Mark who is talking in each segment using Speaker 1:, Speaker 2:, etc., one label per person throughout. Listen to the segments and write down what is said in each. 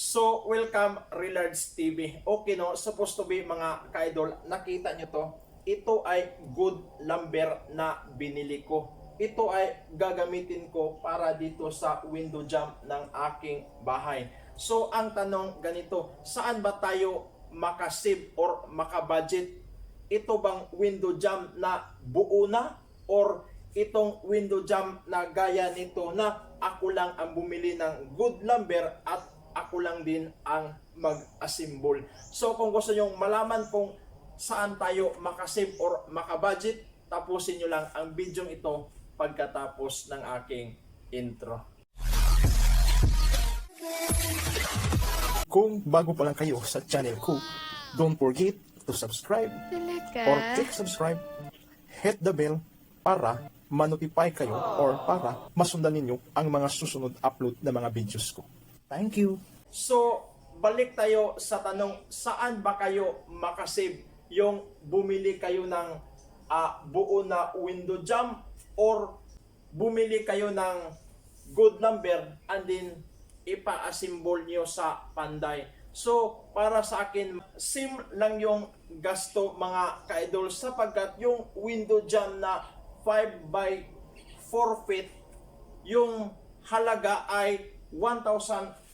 Speaker 1: So, welcome Relards TV. Okay no, supposed to be mga ka-idol, nakita nyo to. Ito ay good lumber na binili ko. Ito ay gagamitin ko para dito sa window jump ng aking bahay. So, ang tanong ganito, saan ba tayo makasave or makabudget? Ito bang window jump na buo na or itong window jump na gaya nito na ako lang ang bumili ng good lumber at ako lang din ang mag-assemble. So kung gusto nyong malaman kung saan tayo makasave or makabudget, tapusin nyo lang ang video ito pagkatapos ng aking intro. Kung bago pa lang kayo sa channel ko, don't forget to subscribe or click subscribe, hit the bell para ma-notify kayo or para masundan ninyo ang mga susunod upload na mga videos ko. Thank you. So, balik tayo sa tanong, saan ba kayo makasave yung bumili kayo ng ah, buo na window jump or bumili kayo ng good number and then ipa-assemble nyo sa panday. So, para sa akin, sim lang yung gasto mga ka-idol sapagkat yung window jam na 5 by 4 feet, yung halaga ay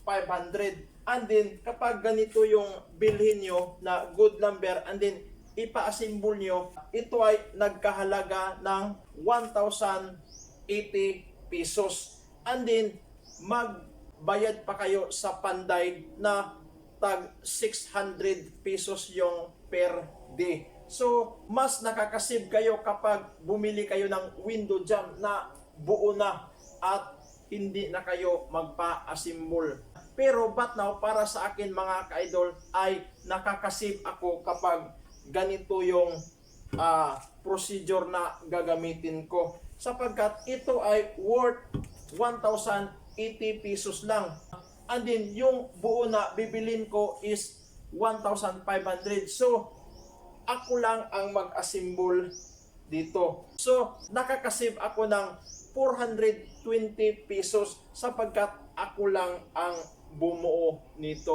Speaker 1: 1,500. And then, kapag ganito yung bilhin nyo na good number and then ipa-assemble nyo, ito ay nagkahalaga ng 1,080 pesos. And then, magbayad pa kayo sa panday na tag 600 pesos yung per day. So, mas nakakasave kayo kapag bumili kayo ng window jam na buo na at hindi na kayo magpa-assemble. Pero but now, para sa akin mga ka-idol, ay nakakasave ako kapag ganito yung ah, procedure na gagamitin ko. Sapagkat ito ay worth 1,080 pesos lang. And then, yung buo na bibilin ko is 1,500. So, ako lang ang mag-assemble dito. So, nakakasave ako ng 420 pesos sapagkat ako lang ang bumuo nito.